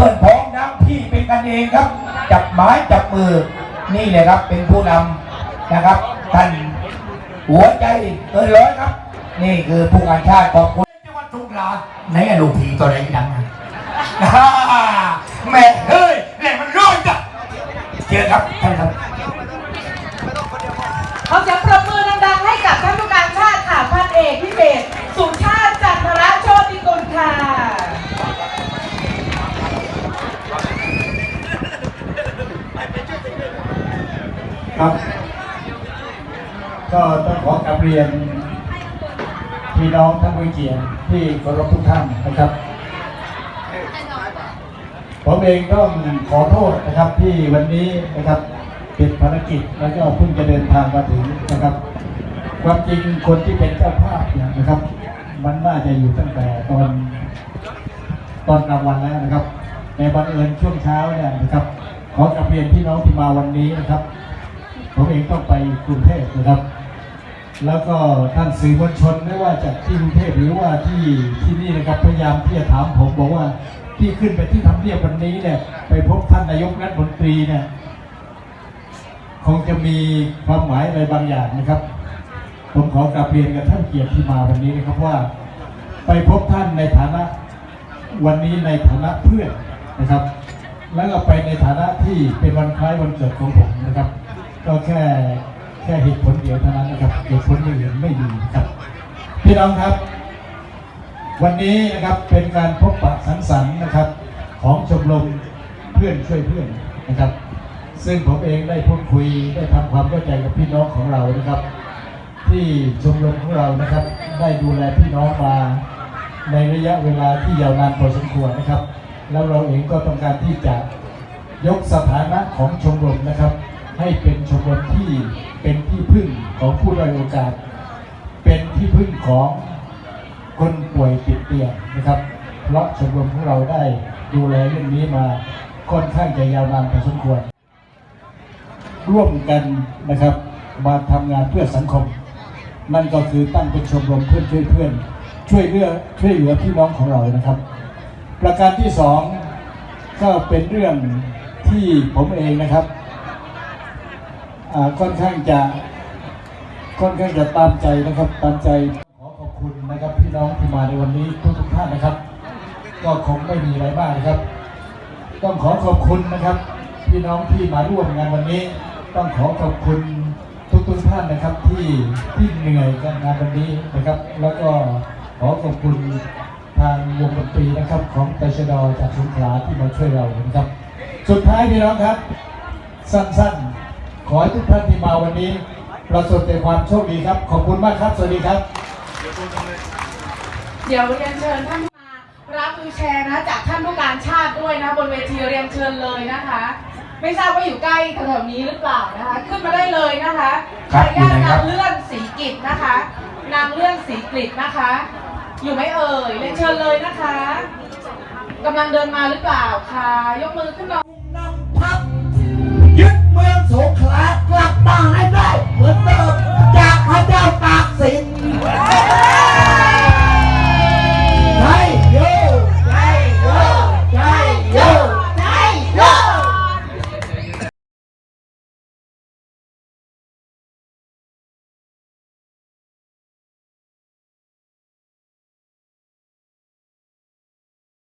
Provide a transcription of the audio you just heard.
พื่อนพ้องน้ำพี่เป็นกันเองครับ จับไม้จับมือนี่เลยครับเป็นผู้นำนะครับท่านหัวใจเกินร้อยครับ นี่คือผู้การชาติขอบคุณจังหวัดสงขลาไหนอะลูกผีตัวไหนดังนะ ครับ ก็ต้องขอกราบเรียนพี่น้องท่านผู้เกียรติที่เคารพทุกท่านนะครับ ผมเองต้องขอโทษนะครับที่วันนี้นะครับติดภารกิจแล้วก็เพิ่งจะเดินทางมาถึงนะครับ ความจริงคนที่เป็นเจ้าภาพเนี่ยนะครับ มันน่าจะอยู่ตั้งแต่ตอนตอนกลางวันแล้วนะครับในบังเอิญช่วงเช้าเนี่ยนะครับ ขอกราบเรียนพี่น้องที่มาวันนี้นะครับ ผมเองต้องไปกรุงเทพนะครับ แล้วก็ท่านสื่อมวลชนไม่ว่าจากที่กรุงเทพหรือว่าที่ที่นี่นะครับพยายามที่จะถามผมบอกว่าที่ขึ้นไปที่ทำเนียบวันนี้เนี่ยไปพบท่านนายกรัฐมนตรีเนี่ยคงจะมีความหมายอะไรบางอย่างนะครับ ผมขอกราบเรียนกับท่านเกียรติที่มาวันนี้นะครับว่า ไปพบท่านในฐานะวันนี้ในฐานะเพื่อนนะครับ แล้วก็ไปในฐานะที่เป็นวันคล้ายวันเกิดของผมนะครับ ก็แค่แค่เหตุผลเดียวเท่านั้นนะครับเหตุผลอื่นไม่มีครับ พี่น้องครับ วันนี้นะครับเป็นการพบปะสังสรรค์นะครับ ของชมรมเพื่อนช่วยเพื่อนนะครับ ซึ่งผมเองได้พูดคุยได้ทำความเข้าใจกับพี่น้องของเรานะครับ ที่ชมรมของเรานะครับ ได้ดูแลพี่น้องมาในระยะเวลาที่ยาวนานพอสมควรนะครับ แล้วเราเองก็ต้องการที่จะยกสถานะของชมรมนะครับ ให้เป็นชมรมที่เป็นที่พึ่งของผู้ด้อยโอกาส เป็นที่พึ่งของคนป่วยติดเตียงนะครับ เพราะชมรมของเราได้ดูแลเรื่องนี้มาค่อนข้างจะยาวนานพอสมควร ร่วมกันนะครับมาทำงานเพื่อสังคม นั่นก็คือตั้งเป็นชมรมเพื่อนช่วยเพื่อนช่วยเหลือช่วยเหลือพี่น้องของเรานะครับ ประการที่สองก็เป็นเรื่องที่ผมเองนะครับ ค่อนข้างจะค่อนข้างจะตามใจนะครับตามใจขอขอบคุณนะครับพี่น้องที่มาในวันนี้ทุกทุกท่านนะครับ ก็คงไม่มีอะไรมากนะครับ ต้องขอขอบคุณนะครับ พี่น้องที่มาร่วมงานวันนี้ ต้องขอขอบคุณทุกทุกท่านนะครับที่ที่เหนื่อยกับงานวันนี้นะครับ แล้วก็ขอขอบคุณทางวงดนตรีนะครับของตชดจากสงขลาที่มาช่วยเรานะครับ สุดท้ายพี่น้องครับ สั้นๆ ขอให้ทุกท่านที่มาวันนี้ ประสบแต่ความโชคดีครับ ขอบคุณมากครับ สวัสดีครับ เดี๋ยวเรียนเชิญท่านมารับวิวแชร์นะจากท่านผู้การชาติด้วยนะบนเวทีเรียนเชิญเลยนะคะ ไม่ทราบว่าอยู่ใกล้แถวๆนี้หรือเปล่านะคะ ขึ้นมาได้เลยนะคะครัทาบอยู่ยาไหนทครันาบ งเลื่อนสีกิจนะคะ นางเลื่อนสีกฤษนะคะ อยู่ไหมเอ่ยเรียนเชิญเลยนะคะกำลังเดินมาหรือเปล่าคะยกมือขึ้นหน่ มืองสงขลากลับมาให้ได้เหมือนเดิม